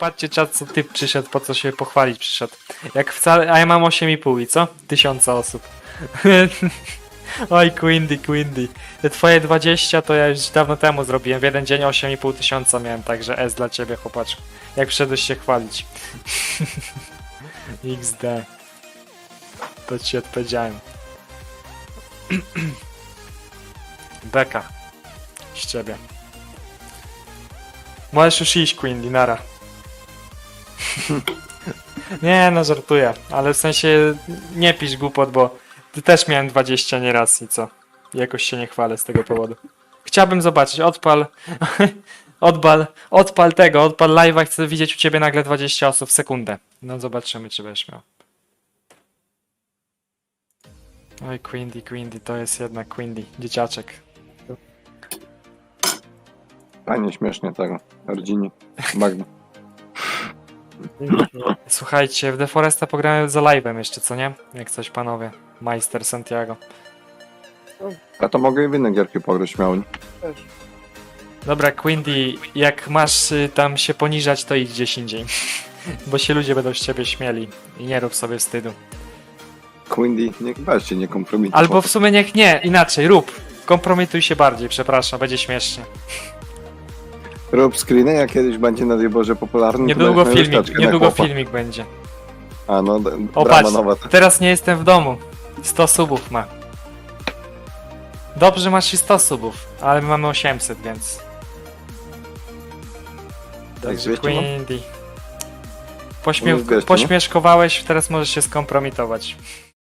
Patrzcie czat, co typ przyszedł, po co się pochwalić przyszedł. Jak wcale, a ja mam 8,5 i co? Tysiąca osób. Oj, Quindy, Quindy. Te twoje 20 to ja już dawno temu zrobiłem. W jeden dzień 8,5 tysiąca miałem, także S dla ciebie, chłopaczku. Jak przyszedłeś się chwalić. XD. To ci odpowiedziałem. Beka. Z ciebie. Możesz już iść, Quindy, nara. nie, no żartuję, ale w sensie nie pisz głupot, bo ty też miałem 20 nieraz i co? Jakoś się nie chwalę z tego powodu. Chciałbym zobaczyć, odpal, odpal, odpal tego, odpal live'a, chcę widzieć u ciebie nagle 20 osób w sekundę. No zobaczymy, czy będziesz miał. Oj, Quindy, Quindy, to jest jednak Quindy, dzieciaczek. Fajnie, śmiesznie tego. Rodzinie. Magno. Słuchajcie, w The Foresta pogramy za live'em jeszcze, co nie? Jak coś, panowie. Majster Santiago. Ja to mogę i w inne gierki pograć nie? Dobra, Quindy, jak masz y, tam się poniżać, to idź gdzieś indziej. Bo się ludzie będą z ciebie śmieli. I nie rób sobie wstydu. Quindy, nie weźcie, nie kompromituj. Albo w sumie niech nie, inaczej, rób. Kompromituj się bardziej, przepraszam, będzie śmiesznie. Rób screeny, jak kiedyś będzie na Boże popularny. Niedługo filmik, niedługo filmik będzie. A no, O, patrz, nowa. teraz nie jestem w domu. 100 subów ma. Dobrze, masz i 100 subów, ale my mamy 800, więc... Także wiecie, no? Quindy. Pośmieszkowałeś, teraz możesz się skompromitować.